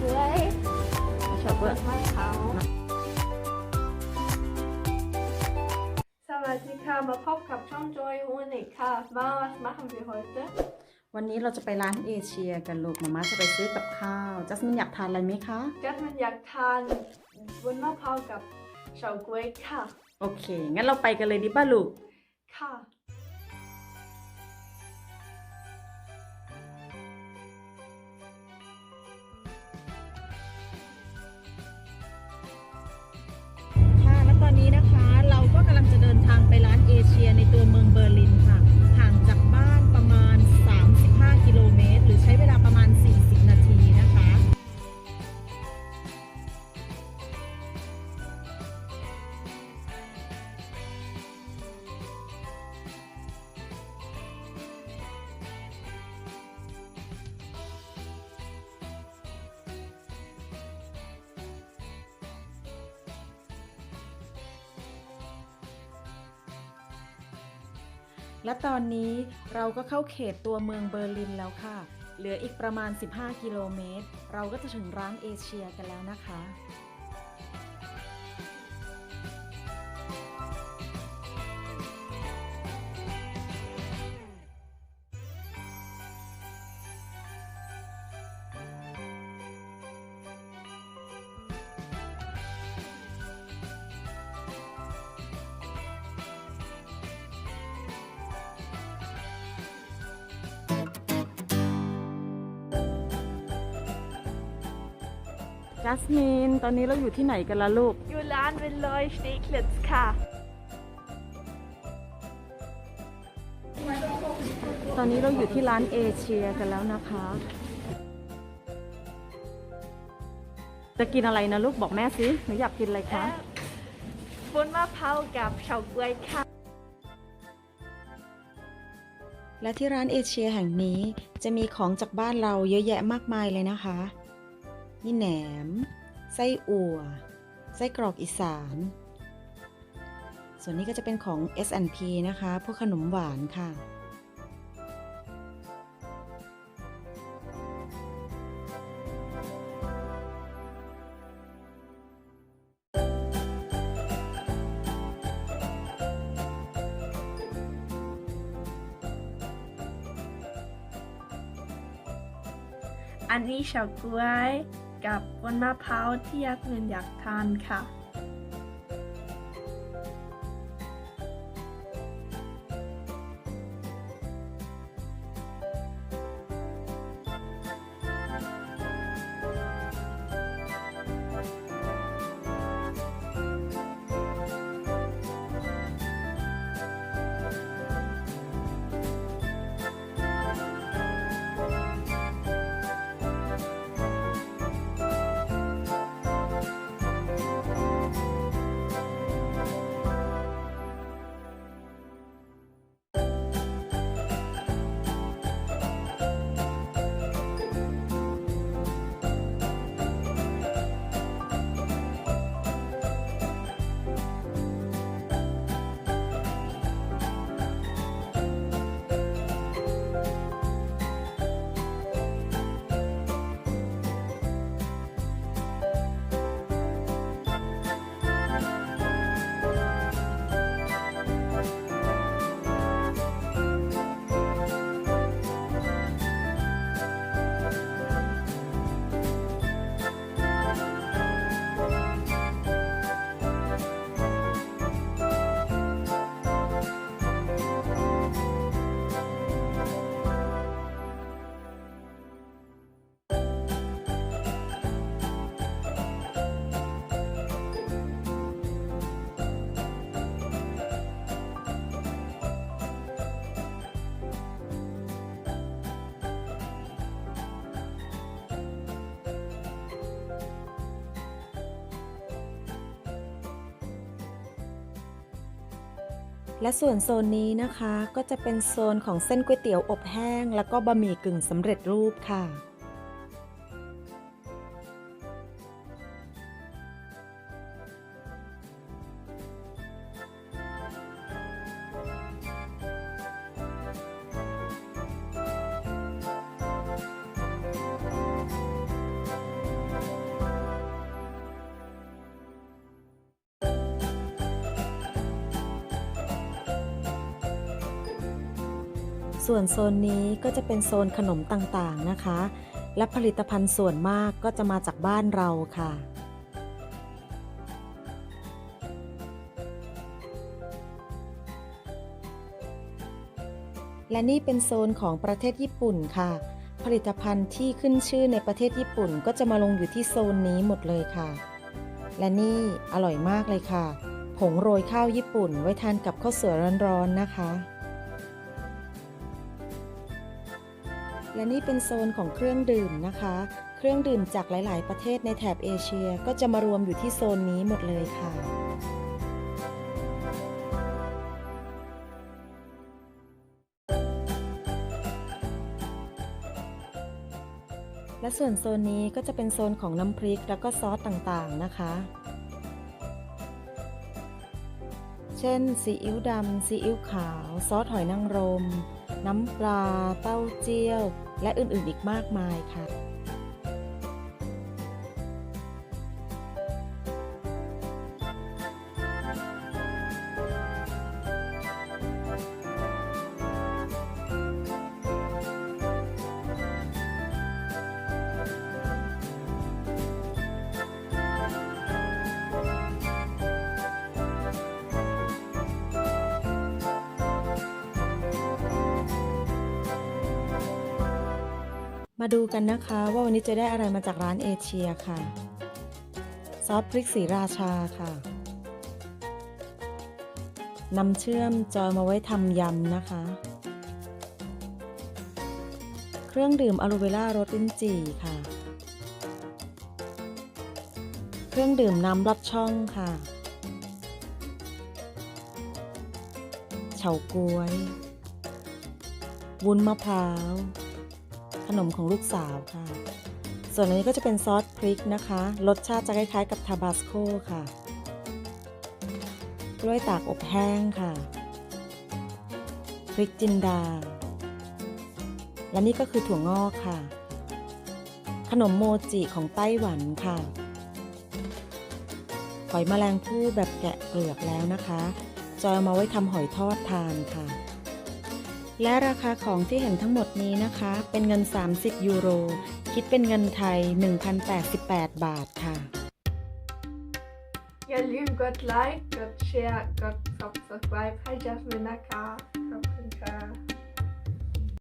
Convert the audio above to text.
กล้วยชอบเพื่อมะพร้าวสวัสดีค่ะมาพบกับช่องจอยฮูนิกค่ะมา was machen wir heute วันนี้เราจะไปร้านเอเชียกันลูกมาม่าจะไปซื้อกับข้าวจัสมินอยากทานอะไรไหมคะจัดมันอยากทานบนมะพร้าวกับเฉาก๊วยค่ะ โอเค งั้นเราไปกันเลยดีป่ะลูก ค่ะค่ะำลังจะเดินทางไปร้านเอเชียในตัวเมืองเบอร์ลินค่ะ และตอนนี้เราก็เข้าเขตตัวเมืองเบอร์ลินแล้วค่ะ เหลืออีกประมาณ 15 กิโลเมตร เราก็จะถึงร้านเอเชียกันแล้วนะคะ จัสมิน ตอนนี้เราอยู่ที่ไหนกันล่ะลูก อยู่ร้านเป็นลอยสเตคลิตส์ค่ะ ตอนนี้เราอยู่ที่ร้านเอเชียกันแล้วนะคะ จะกินอะไรนะลูกบอกแม่สิ หนูอยากกินอะไรคะบนมะพร้าวกับเฉาก๊วยค่ะ และที่ร้านเอเชียแห่งนี้จะมีของจากบ้านเราเยอะแยะมากมายเลยนะคะ นี่แหนม ไส้อั่ว ไส้กรอกอีสาน ส่วนนี้ก็จะเป็นของ S&P นะคะ พวกขนมหวานค่ะอันนี้เฉาก๊วย กับบนมะพร้าวที่ยักษ์เงินอยากทานค่ะ และส่วนโซนนี้นะคะก็จะเป็นโซนของเส้นก๋วยเตี๋ยวอบแห้ง แล้วก็บะหมี่กึ่งสำเร็จรูปค่ะ ส่วนโซนนี้ก็จะเป็นโซนขนมต่างๆนะคะ และผลิตภัณฑ์ส่วนมากก็จะมาจากบ้านเราค่ะ และนี่เป็นโซนของประเทศญี่ปุ่นค่ะ ผลิตภัณฑ์ที่ขึ้นชื่อในประเทศญี่ปุ่นก็จะมาลงอยู่ที่โซนนี้หมดเลยค่ะ และนี่อร่อยมากเลยค่ะ ผงโรยข้าวญี่ปุ่นไว้ทานกับข้าวสวยร้อนๆนะคะ และนี่เป็นโซนของเครื่องดื่มนะคะ เครื่องดื่มจากหลาย ๆ ประเทศในแถบเอเชียก็จะมารวมอยู่ที่โซนนี้หมดเลยค่ะและส่วนโซนนี้ก็จะเป็นโซนของน้ำพริกแล้วก็ซอสต่างๆนะคะ เช่นซีอิ๊วดำซีอิ๊วขาว ซอสหอยนางรม น้ำปลา เต้าเจี้ยว และอื่นๆอีกมากมายค่ะ มาดูกันนะคะว่าวันนี้จะได้อะไรมาจากร้านเอเชียค่ะ ซอสพริกสีราชาค่ะน้ำเชื่อมจอยมาไว้ทำยำนะคะ เครื่องดื่มอะโลเวล่ารสลิ้นจี่ค่ะ เครื่องดื่มน้ำลอดช่องค่ะเฉาก๊วย วุ้นมะพร้าว นมของลูกสาวค่ะ ส่วนอันนี้ก็จะเป็นซอสพริกนะคะ รสชาติจะคล้ายๆ กับทาบาสโกค่ะกล้วยตากอบแห้งค่ะ พริกจินดา และนี่ก็คือถั่วงอกค่ะ ขนมโมจิของไต้หวันค่ะ หอยแมลงภู่แบบแกะเปลือกแล้วนะคะ จอยเอามาไว้ทำหอยทอดทานค่ะ และราคาของที่เห็นทั้งหมดนี้นะคะ เป็นเงิน 30 ยูโร คิดเป็นเงินไทย 1,088 บาทค่ะ อย่าลืมกดไลค์ กดแชร์ กด subscribe ให้จัสมินนะคะ ขอบคุณค่ะ